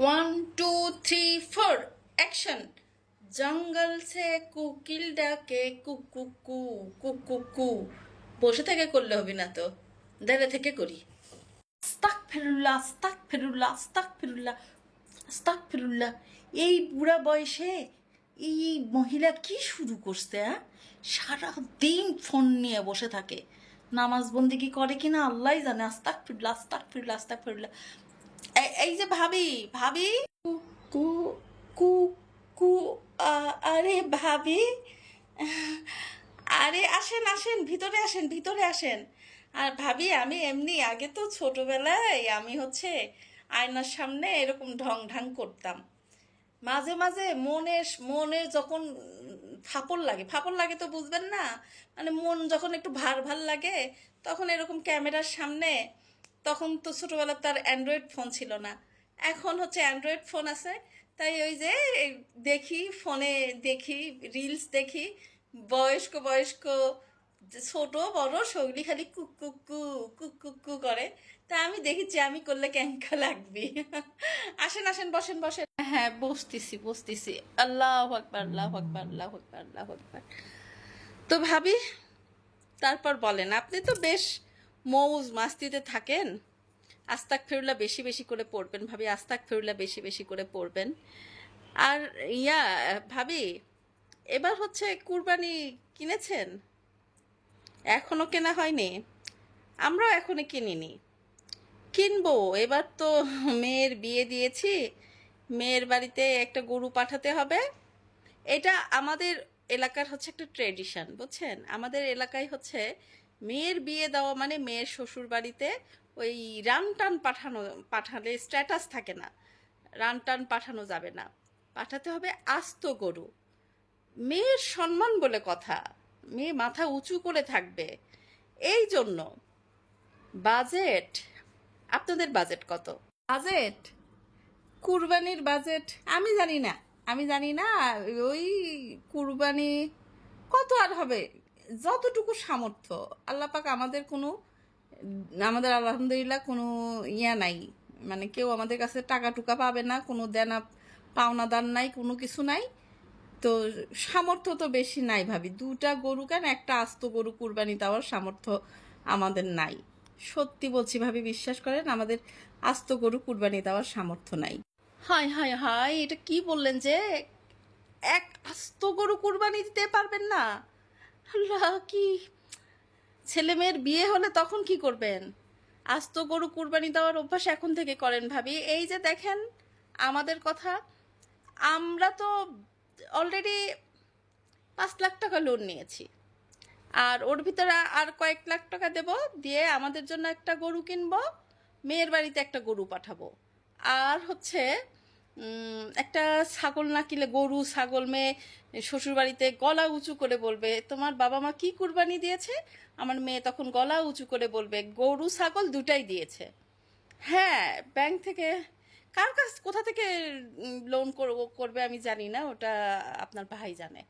One two three four action জঙ্গল সে কুকিল ডাকে কুকু কু কুকু কু বসে থেকে করলে হবে না তো। দাঁড়ে থেকে করি। আস্তাক ফেরুল্লাহ আস্তাক ফেরুল্লাহ আস্তাক ফেরুল্লাহ আস্তাক ফেরুল্লাহ এই বুড়া বয়সে এই মহিলা কি শুরু করছে হ্যাঁ? সারা দিন ফোন নিয়ে বসে থাকে। নামাজ বন্দি কি করে কিনা আল্লাহ জানে। আস্তাক ফিরুল্লাহ আস্তাক ফিরুল্লাহ আস্তাক ফিরুল্লাহ এই- যে ভাবি ভাবি? কু কু কু কু আরে ভাবি। আরে আসেন আসেন ভিতরে আসেন ভিতরে আসেন। আর ভাবি আমি এমনি আগে তো ছোটবেলায় আমি হচ্ছে আয়নার সামনে এরকম ঢং ঢং করতাম। মাঝে মাঝে মনে মনে যখন ফাপড় লাগে ফাপড় লাগে তো বুঝবেন না মানে মন যখন একটু ভার ভার লাগে তখন এরকম ক্যামেরার সামনে তখন তো ছোটোবেলা তার অ্যান্ড্রয়েড ফোন ছিল না। এখন হচ্ছে অ্যান্ড্রয়েড ফোন আছে। তাই ওই যে দেখি, ফোনে দেখি রিলস দেখি, বয়স্ক বয়স্ক, ছোট, বড়, সগলি খালি কুক কুক কু কুক কুক কু করে। তা আমি দেখেছি, আমি করলে ক্যাঙ্কা লাগবে? আসেন আসেন, বসেন বসেন। হ্যাঁ বসতেছি বসতেছি। আল্লাহ আকবার আল্লাহ আকবার আল্লাহ আকবার আল্লাহ আকবার। তো ভাবি, তারপর বলেন, আপনি তো বেশ মৌজ মাস্তিতে থাকেন আস্তাক ফেরুল্লা বেশি বেশি করে পড়বেন, ভাবি আস্তাক ফেরুল্লা বেশি বেশি করে পড়বেন। আর ইয়া, ভাবি, এবার হচ্ছে কুরবানি কিনেছেন? এখনও কেনা হয়নি? আমরাও এখনও কিনিনি। কিনবো, এবার তো মেয়ের বিয়ে দিয়েছি, মেয়ের বাড়িতে একটা গরু পাঠাতে হবে। এটা আমাদের এলাকার হচ্ছে একটা ট্রেডিশন, বুঝছেন? আমাদের এলাকায় হচ্ছে মেয়ের বিয়ে দেওয়া মানে মেয়ের শ্বশুর বাড়িতে ওই রান টান পাঠানো, পাঠালে স্ট্যাটাস থাকে না। রান টান পাঠানো যাবে না। পাঠাতে হবে আস্ত গরু। মেয়ের সম্মান বলে কথা। মেয়ে মাথা উঁচু করে থাকবে। এই জন্য বাজেট আপনাদের বাজেট কত? বাজেট কুরবানির বাজেট আমি জানি না। আমি জানি না, ওই কুরবানি কত আর হবে? যতটুকু সামর্থ্য আল্লাপাক আমাদের কোনো, আমাদের আলহামদুলিল্লাহ কোনো ইয়া নাই। মানে কেউ আমাদের কাছে টাকা টুকা পাবে না, কোনো দেনা পাওনাদার নাই, কোনো কিছু নাই। তো সামর্থ্য তো বেশি নাই ভাবি। দুটা গরু কেন একটা আস্ত গরু কুরবানি দেওয়ার সামর্থ্য আমাদের নাই। সত্যি বলছি ভাবি, বিশ্বাস করেন, আমাদের আস্ত গরু কুরবানি দেওয়ার সামর্থ্য নাই। হাই হাই হাই এটা কি বললেন যে, এক আস্ত গরু কুরবানি দিতে পারবেন না? কি? ছেলে মেয়ের বিয়ে হলে তখন কি করবেন? আস্ত গরু কুরবানি দেওয়ার অভ্যাস এখন থেকে করেন ভাবি। এই যে দেখেন, আমাদের কথা, আমরা তো অলরেডি পাঁচ লাখ টাকা লোন নিয়েছি। আর ওর ভিতরে আর কয়েক লাখ টাকা দেব, দিয়ে আমাদের জন্য একটা গরু কিনবো, মেয়ের বাড়িতে একটা গরু পাঠাবো। আর হচ্ছে একটা ছাগল না কিনলে গরু, ছাগল মেয়ে শ্বশুর বাড়িতে গলা উঁচু করে বলবে, তোমার বাবা মা কি কুরবানি দিয়েছে? আমার মেয়ে তখন গলা উঁচু করে বলবে, গরু, ছাগল দুটাই দিয়েছে। হ্যাঁ ব্যাংক থেকে, কার কাছ, কোথা থেকে লোন করবে আমি জানি না, ওটা আপনার ভাই জানে।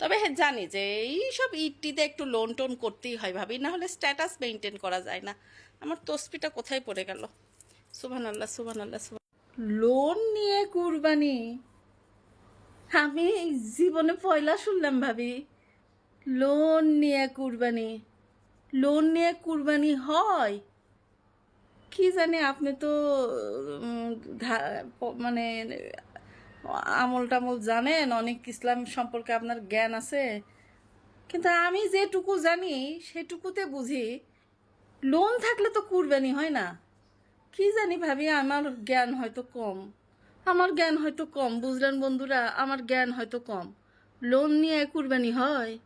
তবে হ্যাঁ জানি যে এইসব ইটটিতে একটু লোন টোন করতেই হয় ভাবি, না হলে স্ট্যাটাস মেনটেন করা যায় না। আমার তসপিটা কোথায় পড়ে গেল? সুবান আল্লাহ সুবান আল্লাহ লোন নিয়ে কুরবানি। আমি জীবনে পয়লা শুনলাম ভাবি। লোন নিয়ে কুরবানি। লোন নিয়ে কুরবানি হয়? কি জানি আপনি তো মানে আমল টামল জানেন, অনেক ইসলাম সম্পর্কে আপনার জ্ঞান আছে। কিন্তু আমি যেটুকু জানি, সেটুকুতে বুঝি, লোন থাকলে তো কুরবানি হয় না। কি জানি ভাবি, আমার জ্ঞান হয়তো কম। আমার জ্ঞান হয়তো কম, বুঝলেন বন্ধুরা? আমার জ্ঞান হয়তো কম। লোন নিয়ে কুরবানি হয়।